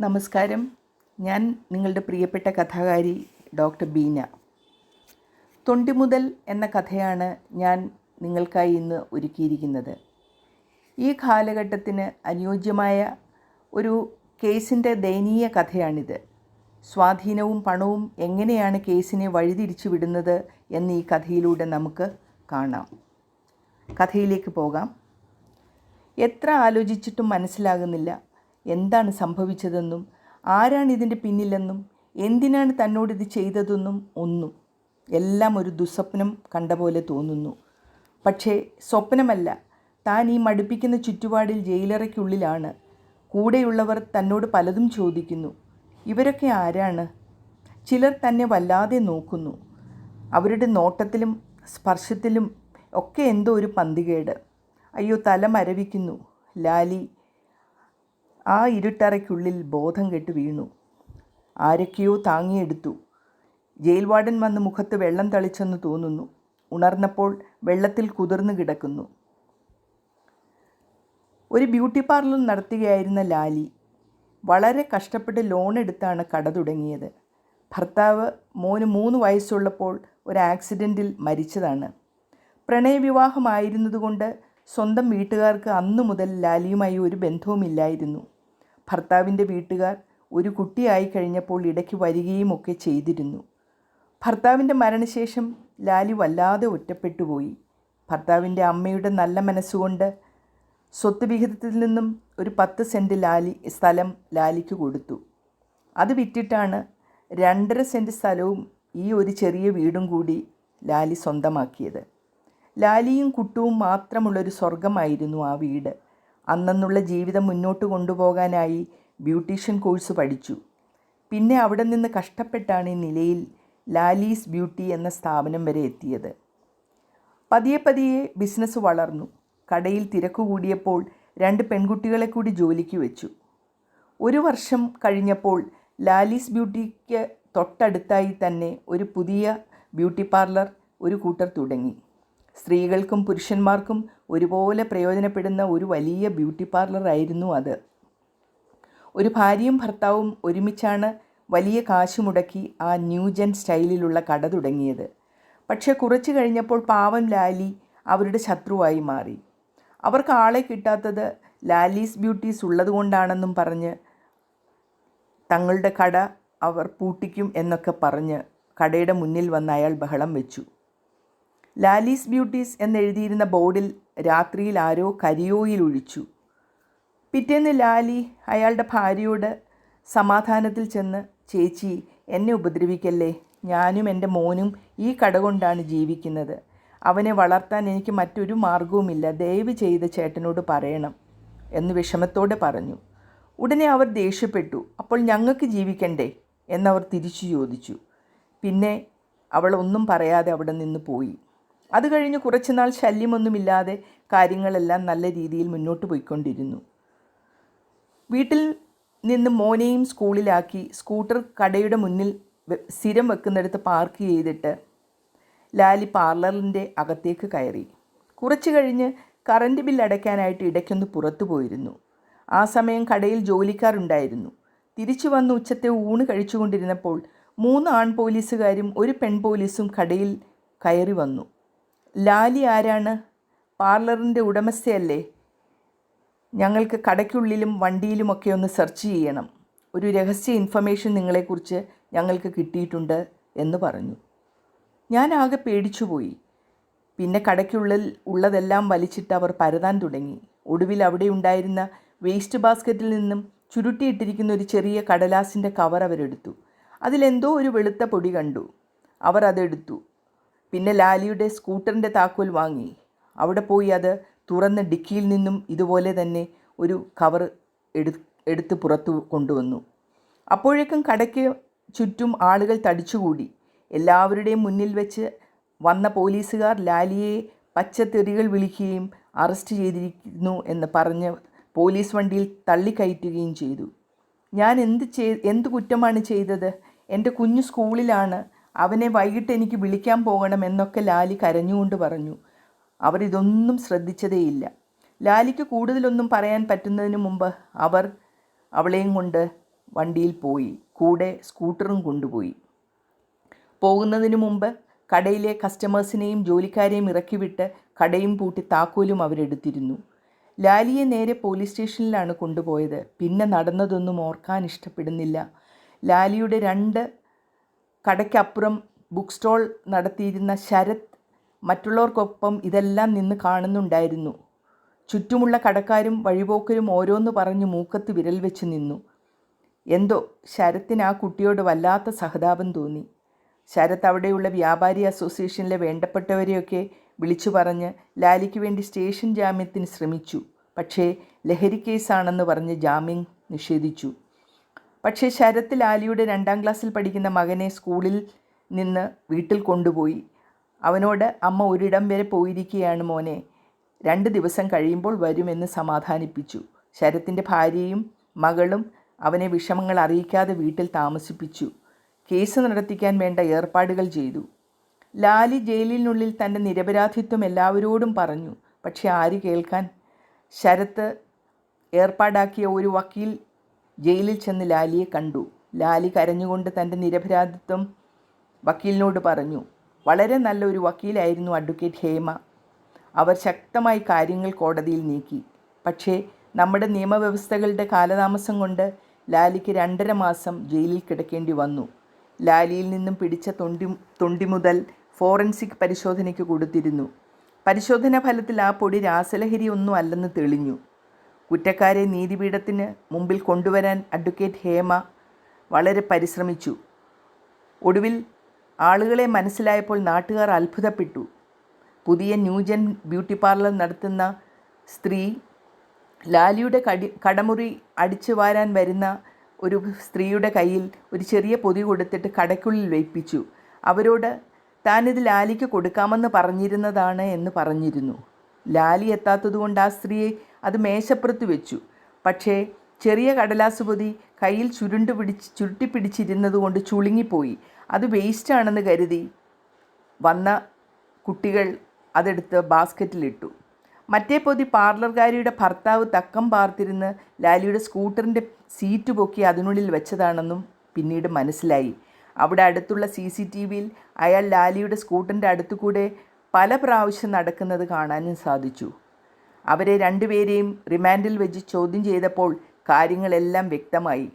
നമസ്കാരം. ഞാൻ നിങ്ങളുടെ പ്രിയപ്പെട്ട കഥാകാരി ഡോക്ടർ ബീന. തൊണ്ടി മുതൽ എന്ന കഥയാണ് ഞാൻ നിങ്ങൾക്കായി ഇന്ന് ഒരുക്കിയിരിക്കുന്നത്. ഈ കാലഘട്ടത്തിന് അനുയോജ്യമായ ഒരു കേസിന്റെ ദയനീയ കഥയാണിത്. സ്വാധീനവും പണവും എങ്ങനെയാണ് കേസിനെ വഴിതിരിച്ചു വിടുന്നത് എന്ന് ഈ കഥയിലൂടെ നമുക്ക് കാണാം. കഥയിലേക്ക് പോകാം. എത്ര ആലോചിച്ചിട്ടും മനസ്സിലാകുന്നില്ല. എന്താണ് സംഭവിച്ചതെന്നും ആരാണ് ഇതിന്റെ പിന്നിലെന്നും എന്തിനാണ് തന്നോട് ഇത് ചെയ്തതെന്നും ഒന്നും. എല്ലാം ഒരു ദുസ്വപ്നം കണ്ട പോലെ തോന്നുന്നു. പക്ഷേ സ്വപ്നമല്ല. താൻ ഈ മടുപ്പിക്കുന്ന ചുറ്റുപാടിൽ ജയിലറയ്ക്കുള്ളിലാണ്. കൂടെയുള്ളവർ തന്നോട് പലതും ചോദിക്കുന്നു. ഇവരൊക്കെ ആരാണ്? ചിലർ തന്നെ വല്ലാതെ നോക്കുന്നു. അവരുടെ നോട്ടത്തിലും സ്പർശത്തിലും ഒക്കെ എന്തോ ഒരു പന്തികേട്. അയ്യോ തല മരവിക്കുന്നു. ലാലി ആ ഇരുട്ടറയ്ക്കുള്ളിൽ ബോധം കെട്ട് വീണു. ആരൊക്കെയോ താങ്ങിയെടുത്തു. ജയിൽ വാർഡൻ വന്ന് മുഖത്ത് വെള്ളം തളിച്ചെന്ന് തോന്നുന്നു. ഉണർന്നപ്പോൾ വെള്ളത്തിൽ കുതിർന്നു കിടക്കുന്നു. ഒരു ബ്യൂട്ടി പാർലർ നടത്തുകയായിരുന്ന ലാലി വളരെ കഷ്ടപ്പെട്ട് ലോൺ എടുത്താണ് കട തുടങ്ങിയത്. ഭർത്താവ് മോന് മൂന്ന് വയസ്സുള്ളപ്പോൾ ഒരു ആക്സിഡന്റിൽ മരിച്ചതാണ്. പ്രണയവിവാഹമായിരുന്നതുകൊണ്ട് സ്വന്തം വീട്ടുകാർക്ക് അന്നു മുതൽ ലാലിയുമായി ഒരു ബന്ധവുമില്ലായിരുന്നു. ഭർത്താവിന്റെ വീട്ടുകാർ ഒരു കുട്ടിയായി കഴിഞ്ഞപ്പോൾ ഇടയ്ക്ക് വരികയും ഒക്കെ ചെയ്തിരുന്നു. ഭർത്താവിന്റെ മരണശേഷം ലാലി വല്ലാതെ ഒറ്റപ്പെട്ടുപോയി. ഭർത്താവിന്റെ അമ്മയുടെ നല്ല മനസ്സുകൊണ്ട് സ്വത്ത് വിഹിതത്തിൽ നിന്നും ഒരു പത്ത് സെന്റ് ലാലി സ്ഥലം ലാലിക്ക് കൊടുത്തു. അത് വിറ്റിട്ടാണ് രണ്ടര സെന്റ് സ്ഥലവും ഈ ഒരു ചെറിയ വീടും കൂടി ലാലി സ്വന്തമാക്കിയത്. ലാലിയും കുട്ടുവും മാത്രമുള്ളൊരു സ്വർഗമായിരുന്നു ആ വീട്. അന്നെന്നുള്ള ജീവിതം മുന്നോട്ട് കൊണ്ടുപോകാനായി ബ്യൂട്ടീഷ്യൻ കോഴ്സ് പഠിച്ചു. പിന്നെ അവിടെ നിന്ന് കഷ്ടപ്പെട്ടാണ് ഈ നിലയിൽ ലാലീസ് ബ്യൂട്ടി എന്ന സ്ഥാപനം വരെ എത്തിയത്. പതിയെ പതിയെ ബിസിനസ് വളർന്നു. കടയിൽ തിരക്ക് കൂടിയപ്പോൾ രണ്ട് പെൺകുട്ടികളെ കൂടി ജോലിക്ക് വെച്ചു. ഒരു വർഷം കഴിഞ്ഞപ്പോൾ ലാലീസ് ബ്യൂട്ടിക്ക് തൊട്ടടുത്തായി തന്നെ ഒരു പുതിയ ബ്യൂട്ടി പാർലർ ഒരു കൂട്ടർ തുടങ്ങി. സ്ത്രീകൾക്കും പുരുഷന്മാർക്കും ഒരുപോലെ പ്രയോജനപ്പെടുന്ന ഒരു വലിയ ബ്യൂട്ടി പാർലറായിരുന്നു അത്. ഒരു ഭാര്യയും ഭർത്താവും ഒരുമിച്ചാണ് വലിയ കാശ് മുടക്കി ആ ന്യൂജൻ സ്റ്റൈലിലുള്ള കട തുടങ്ങിയത്. പക്ഷേ കുറച്ച് കഴിഞ്ഞപ്പോൾ പാവം ലാലി അവരുടെ ശത്രുവായി മാറി. അവർക്ക് ആളെ കിട്ടാത്തത് ലാലീസ് ബ്യൂട്ടീസ് ഉള്ളതുകൊണ്ടാണെന്നും പറഞ്ഞ് തങ്ങളുടെ കട അവർ പൂട്ടിക്കും എന്നൊക്കെ പറഞ്ഞ് കടയുടെ മുന്നിൽ വന്ന് അയാൾ ബഹളം വെച്ചു. ലാലീസ് ബ്യൂട്ടീസ് എന്നെഴുതിയിരുന്ന ബോർഡിൽ രാത്രിയിൽ ആരോ കരിയോയിൽ ഒഴിച്ചു. പിറ്റേന്ന് ലാലി അയാളുടെ ഭാര്യയോട് സമാധാനത്തിൽ ചെന്ന് ചേച്ചി എന്നെ ഉപദ്രവിക്കല്ലേ? ഞാനും എന്റെ മോനും ഈ കട കൊണ്ടാണ് ജീവിക്കുന്നത്. അവനെ വളർത്താൻ എനിക്ക് മറ്റൊരു മാർഗവുമില്ല ദയവ് ചെയ്ത് ചേട്ടനോട് പറയണം എന്ന് വിഷമത്തോടെ പറഞ്ഞു. ഉടനെ അവർ ദേഷ്യപ്പെട്ടു. അപ്പോൾ ഞങ്ങൾക്ക് ജീവിക്കണ്ടേ? എന്നവർ തിരിച്ചു ചോദിച്ചു. പിന്നെ അവൾ ഒന്നും പറയാതെ അവിടെ നിന്ന് പോയി. അത് കഴിഞ്ഞ് കുറച്ചുനാൾ ശല്യമൊന്നുമില്ലാതെ കാര്യങ്ങളെല്ലാം നല്ല രീതിയിൽ മുന്നോട്ട് പോയിക്കൊണ്ടിരുന്നു. വീട്ടിൽ നിന്ന് മോനെയും സ്കൂളിലാക്കി സ്കൂട്ടർ കടയുടെ മുന്നിൽ സ്ഥിരം വെക്കുന്നിടത്ത് പാർക്ക് ചെയ്തിട്ട് ലാലി പാർലറിന്റെ അകത്തേക്ക് കയറി. കുറച്ച് കഴിഞ്ഞ് കറണ്ട് ബില്ല് അടയ്ക്കാനായിട്ട് ഇടയ്ക്കൊന്ന് പുറത്തു പോയിരുന്നു. ആ സമയം കടയിൽ ജോലിക്കാരുണ്ടായിരുന്നു. തിരിച്ചു വന്ന് ഉച്ചത്തെ ഊണ് കഴിച്ചുകൊണ്ടിരുന്നപ്പോൾ മൂന്ന് ആൺ പോലീസുകാരും ഒരു പെൺ പോലീസും കടയിൽ കയറി വന്നു. ലാലി ആരാണ്? പാർലറിന്റെ ഉടമസ്ഥയല്ലേ? ഞങ്ങൾക്ക് കടയ്ക്കുള്ളിലും വണ്ടിയിലുമൊക്കെ ഒന്ന് സെർച്ച് ചെയ്യണം. ഒരു രഹസ്യ ഇൻഫർമേഷൻ നിങ്ങളെക്കുറിച്ച് ഞങ്ങൾക്ക് കിട്ടിയിട്ടുണ്ട് എന്ന് പറഞ്ഞു. ഞാൻ ആകെ പേടിച്ചുപോയി. പിന്നെ കടയ്ക്കുള്ളിൽ ഉള്ളതെല്ലാം വലിച്ചിട്ട് അവർ പരതാൻ തുടങ്ങി. ഒടുവിൽ അവിടെ ഉണ്ടായിരുന്ന വേസ്റ്റ് ബാസ്ക്കറ്റിൽ നിന്നും ചുരുട്ടിയിട്ടിരിക്കുന്ന ഒരു ചെറിയ കടലാസിന്റെ കവർ അവരെടുത്തു. അതിലെന്തോ ഒരു വെളുത്ത പൊടി കണ്ടു. അവർ അതെടുത്തു. പിന്നെ ലാലിയുടെ സ്കൂട്ടറിന്റെ താക്കോൽ വാങ്ങി. അവിടെ പോയി അത് തുറന്ന് ഡിക്കിയിൽ നിന്നും ഇതുപോലെ തന്നെ ഒരു കവർ എടു എടുത്ത് പുറത്തു കൊണ്ടുവന്നു. അപ്പോഴേക്കും കടയ്ക്ക് ചുറ്റും ആളുകൾ തടിച്ചുകൂടി. എല്ലാവരുടെയും മുന്നിൽ വെച്ച് വന്ന പോലീസുകാർ ലാലിയെ പച്ചത്തെറികൾ വിളിക്കുകയും അറസ്റ്റ് ചെയ്തിരിക്കുന്നു എന്ന് പറഞ്ഞ് പോലീസ് വണ്ടിയിൽ തള്ളിക്കയറ്റുകയും ചെയ്തു. ഞാൻ എന്ത് ചെയ് എന്ത് കുറ്റമാണ് ചെയ്തത്? എന്റെ കുഞ്ഞു സ്കൂളിലാണ് അവനെ വൈകിട്ട് എനിക്ക് വിളിക്കാൻ പോകണം എന്നൊക്കെ ലാലി കരഞ്ഞുകൊണ്ട് പറഞ്ഞു. അവരിതൊന്നും ശ്രദ്ധിച്ചതേയില്ല. ലാലിക്ക് കൂടുതലൊന്നും പറയാൻ പറ്റുന്നതിന് മുമ്പ് അവർ അവളെയും കൊണ്ട് വണ്ടിയിൽ പോയി. കൂടെ സ്കൂട്ടറും കൊണ്ടുപോയി. പോകുന്നതിന് മുമ്പ് കടയിലെ കസ്റ്റമേഴ്സിനെയും ജോലിക്കാരെയും ഇറക്കിവിട്ട് കടയും പൂട്ടി താക്കോലും അവരെടുത്തിരുന്നു. ലാലിയെ നേരെ പോലീസ് സ്റ്റേഷനിലാണ് കൊണ്ടുപോയത്. പിന്നെ നടന്നതൊന്നും ഓർക്കാൻ ഇഷ്ടപ്പെടുന്നില്ല. ലാലിയുടെ രണ്ട് കടയ്ക്കപ്പുറം ബുക്ക് സ്റ്റോൾ നടത്തിയിരുന്ന ശരത് മറ്റുള്ളവർക്കൊപ്പം ഇതെല്ലാം നിന്ന് കാണുന്നുണ്ടായിരുന്നു. ചുറ്റുമുള്ള കടക്കാരും വഴിപോക്കരും ഓരോന്ന് പറഞ്ഞു മൂക്കത്ത് വിരൽ വെച്ച് നിന്നു. എന്തോ ശരത്തിന് ആ കുട്ടിയോട് വല്ലാത്ത സഹതാപം തോന്നി. ശരത് അവിടെയുള്ള വ്യാപാരി അസോസിയേഷനിലെ വേണ്ടപ്പെട്ടവരെയൊക്കെ വിളിച്ചു പറഞ്ഞ് ലാലിക്ക് വേണ്ടി സ്റ്റേഷൻ ജാമ്യത്തിന് ശ്രമിച്ചു. പക്ഷേ ലഹരി കേസാണെന്ന് പറഞ്ഞ് ജാമ്യം നിഷേധിച്ചു. പക്ഷേ ശരത് ലാലിയുടെ രണ്ടാം ക്ലാസ്സിൽ പഠിക്കുന്ന മകനെ സ്കൂളിൽ നിന്ന് വീട്ടിൽ കൊണ്ടുപോയി. അവനോട് അമ്മ ഒരിടം വരെ പോയിരിക്കുകയാണ് മോനെ. രണ്ട് ദിവസം കഴിയുമ്പോൾ വരുമെന്ന് സമാധാനിപ്പിച്ചു. ശരത്തിന്റെ ഭാര്യയും മകളും അവനെ വിഷമങ്ങൾ അറിയിക്കാതെ വീട്ടിൽ താമസിപ്പിച്ചു. കേസ് നടത്തിക്കാൻ വേണ്ട ഏർപ്പാടുകൾ ചെയ്തു. ലാലി ജയിലിനുള്ളിൽ തന്റെ നിരപരാധിത്വം എല്ലാവരോടും പറഞ്ഞു. പക്ഷെ ആര് കേൾക്കാൻ? ശരത്ത് ഏർപ്പാടാക്കിയ ഒരു വക്കീൽ ജയിലിൽ ചെന്ന് ലാലിയെ കണ്ടു. ലാലി കരഞ്ഞുകൊണ്ട് തന്റെ നിരപരാധിത്വം വക്കീലിനോട് പറഞ്ഞു. വളരെ നല്ലൊരു വക്കീലായിരുന്നു അഡ്വക്കേറ്റ് ഹേമ. അവർ ശക്തമായി കാര്യങ്ങൾ കോടതിയിൽ നീക്കി. പക്ഷേ നമ്മുടെ നിയമവ്യവസ്ഥകളുടെ കാലതാമസം കൊണ്ട് ലാലിക്ക് രണ്ടര മാസം ജയിലിൽ കിടക്കേണ്ടി വന്നു. ലാലിയിൽ നിന്നും പിടിച്ച തൊണ്ടി തൊണ്ടി മുതൽ ഫോറൻസിക് പരിശോധനയ്ക്ക് കൊടുത്തിരുന്നു. പരിശോധനാ ഫലത്തിൽ ആ പൊടി രാസലഹരി ഒന്നും അല്ലെന്ന് തെളിഞ്ഞു. കുറ്റക്കാരെ നീതിപീഠത്തിന് മുമ്പിൽ കൊണ്ടുവരാൻ അഡ്വക്കേറ്റ് ഹേമ വളരെ പരിശ്രമിച്ചു. ഒടുവിൽ ആളുകളെ മനസ്സിലായപ്പോൾ നാട്ടുകാർ അത്ഭുതപ്പെട്ടു. പുതിയ ന്യൂജൻ ബ്യൂട്ടി പാർലർ നടത്തുന്ന സ്ത്രീ ലാലിയുടെ കടി കടമുറി അടിച്ചു വാരാൻ വരുന്ന ഒരു സ്ത്രീയുടെ കയ്യിൽ ഒരു ചെറിയ പൊതി കൊടുത്തിട്ട് കടയ്ക്കുള്ളിൽ വയ്പ്പിച്ചു അവരോട് താനിത് ലാലിക്ക് കൊടുക്കാമെന്ന് പറഞ്ഞിരുന്നതാണ് എന്ന് പറഞ്ഞിരുന്നു. ലാലി എത്താത്തതുകൊണ്ട് ആ സ്ത്രീയെ അത് മേശപ്പുറത്ത് വെച്ചു. പക്ഷേ ചെറിയ കടലാസ് പൊതി കയ്യിൽ ചുരുണ്ട് പിടിച്ച് ചുരുട്ടിപ്പിടിച്ചിരുന്നതുകൊണ്ട് ചുളുങ്ങിപ്പോയി. അത് വേസ്റ്റാണെന്ന് കരുതി വന്ന കുട്ടികൾ അതെടുത്ത് ബാസ്ക്കറ്റിലിട്ടു. മറ്റേ പൊതി പാർലർകാരിയുടെ ഭർത്താവ് തക്കം പാർത്തിരുന്ന് ലാലിയുടെ സ്കൂട്ടറിന്റെ സീറ്റ് പൊക്കി അതിനുള്ളിൽ വെച്ചതാണെന്നും പിന്നീട് മനസ്സിലായി. അവിടെ അടുത്തുള്ള സി സി ടി വിയിൽ അയാൾ ലാലിയുടെ സ്കൂട്ടറിന്റെ അടുത്തുകൂടെ പല പ്രാവശ്യം നടക്കുന്നത് കാണാനും സാധിച്ചു. അവരെ രണ്ടുപേരെയും റിമാൻഡിൽ വെച്ച് ചോദ്യം ചെയ്തപ്പോൾ കാര്യങ്ങളെല്ലാം വ്യക്തമായി.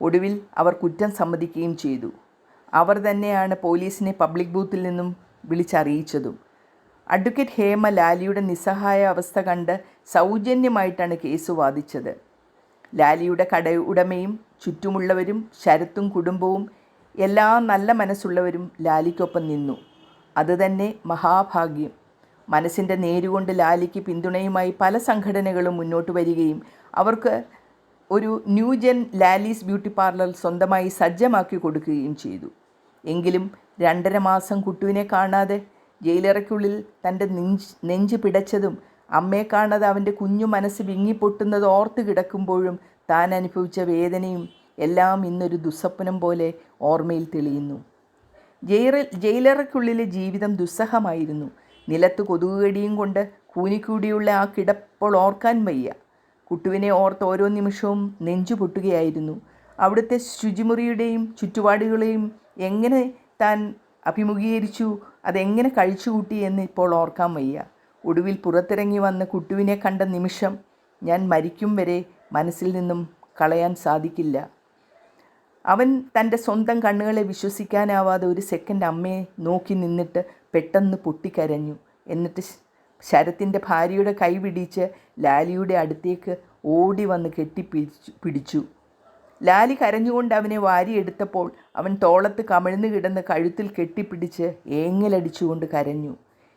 ഒടുവിൽ അവർ കുറ്റം സമ്മതിക്കുകയും ചെയ്തു. അവർ തന്നെയാണ് പോലീസിനെ പബ്ലിക് ബൂത്തിൽ നിന്നും വിളിച്ചറിയിച്ചതും. അഡ്വക്കേറ്റ് ഹേമ ലാലിയുടെ നിസ്സഹായ അവസ്ഥ കണ്ട് സൗജന്യമായിട്ടാണ് കേസ് വാദിച്ചത്. ലാലിയുടെ കട ഉടമയും ചുറ്റുമുള്ളവരും ശരത്തും കുടുംബവും എല്ലാ നല്ല മനസ്സുള്ളവരും ലാലിക്കൊപ്പം നിന്നു. അതുതന്നെ മഹാഭാഗ്യം. മനസ്സിന്റെ നേരുകൊണ്ട് ലാലിക്ക് പിന്തുണയുമായി പല സംഘടനകളും മുന്നോട്ട് വരികയും അവർക്ക് ഒരു ന്യൂജെൻ ലാലീസ് ബ്യൂട്ടി പാർലർ സ്വന്തമായി സജ്ജമാക്കി കൊടുക്കുകയും ചെയ്തു. എങ്കിലും രണ്ടര മാസം കുട്ടുവിനെ കാണാതെ ജയിലറയ്ക്കുള്ളിൽ തന്റെ നെഞ്ച് നെഞ്ച് പിടച്ചതും അമ്മയെ കാണാതെ അവന്റെ കുഞ്ഞു മനസ്സ് വിങ്ങിപ്പൊട്ടുന്നത് ഓർത്ത് കിടക്കുമ്പോഴും താൻ അനുഭവിച്ച വേദനയും എല്ലാം ഇന്നൊരു ദുസ്വപ്നം പോലെ ഓർമ്മയിൽ തെളിയുന്നു. ജയില ജയിലറയ്ക്കുള്ളിലെ ജീവിതം ദുസ്സഹമായിരുന്നു. നിലത്ത് കൊതുകുകടിയും കൊണ്ട് കൂനിക്കൂടിയുള്ള ആ കിടപ്പോൾ ഓർക്കാൻ വയ്യ. കുട്ടുവിനെ ഓർത്ത് ഓരോ നിമിഷവും നെഞ്ചു പൊട്ടുകയായിരുന്നു. അവിടുത്തെ ശുചിമുറിയുടെയും ചുറ്റുപാടുകളെയും എങ്ങനെ താൻ അഭിമുഖീകരിച്ചു അതെങ്ങനെ കഴിച്ചുകൂട്ടി എന്ന് ഇപ്പോൾ ഓർക്കാൻ വയ്യ. ഒടുവിൽ പുറത്തിറങ്ങി വന്ന കുട്ടുവിനെ കണ്ട നിമിഷം ഞാൻ മരിക്കും വരെ മനസ്സിൽ നിന്നും കളയാൻ സാധിക്കില്ല. അവൻ തന്റെ സ്വന്തം കണ്ണുകളെ വിശ്വസിക്കാനാവാതെ ഒരു സെക്കൻഡ് അമ്മയെ നോക്കി നിന്നിട്ട് പെട്ടെന്ന് പൊട്ടിക്കരഞ്ഞു. എന്നിട്ട് ശരത്തിന്റെ ഭാര്യയുടെ കൈ പിടിച്ച് ലാലിയുടെ അടുത്തേക്ക് ഓടി വന്ന് കെട്ടിപ്പിടിച്ചു പിടിച്ചു. ലാലി കരഞ്ഞുകൊണ്ട് അവനെ വാരിയെടുത്തപ്പോൾ അവൻ തോളത്ത് കമിഴ്ന്നു കിടന്ന് കഴുത്തിൽ കെട്ടിപ്പിടിച്ച് ഏങ്ങലടിച്ചുകൊണ്ട് കരഞ്ഞു.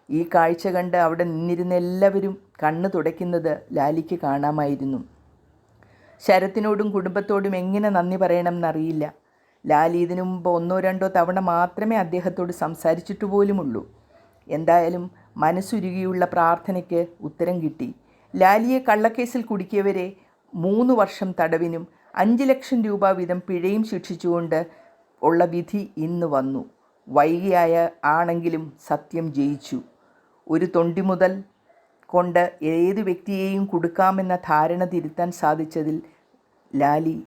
ഈ കാഴ്ച കണ്ട് അവിടെ നിന്നിരുന്ന എല്ലാവരും കണ്ണു തുടയ്ക്കുന്നത് ലാലിക്ക് കാണാമായിരുന്നു. ശരത്തിനോടും കുടുംബത്തോടും എങ്ങനെ നന്ദി പറയണമെന്നറിയില്ല. ലാലി ഇതിനു മുമ്പ് ഒന്നോ രണ്ടോ തവണ മാത്രമേ അദ്ദേഹത്തോട് സംസാരിച്ചിട്ടു പോലുമുള്ളൂ. എന്തായാലും മനസ്സുരുകിയുള്ള പ്രാർത്ഥനയ്ക്ക് ഉത്തരം കിട്ടി. ലാലിയെ കള്ളക്കേസിൽ കുടുക്കിയവരെ മൂന്ന് വർഷം തടവിനും അഞ്ച് ലക്ഷം രൂപ വീതം പിഴയും ശിക്ഷിച്ചുകൊണ്ട് ഉള്ള വിധി ഇന്ന് വന്നു. വൈകിയായ ആണെങ്കിലും സത്യം ജയിച്ചു. ഒരു തൊണ്ടി മുതൽ കൊണ്ട് ഏത് വ്യക്തിയെയും കൊടുക്കാമെന്ന ധാരണ തിരുത്താൻ സാധിച്ചതിൽ ലാലി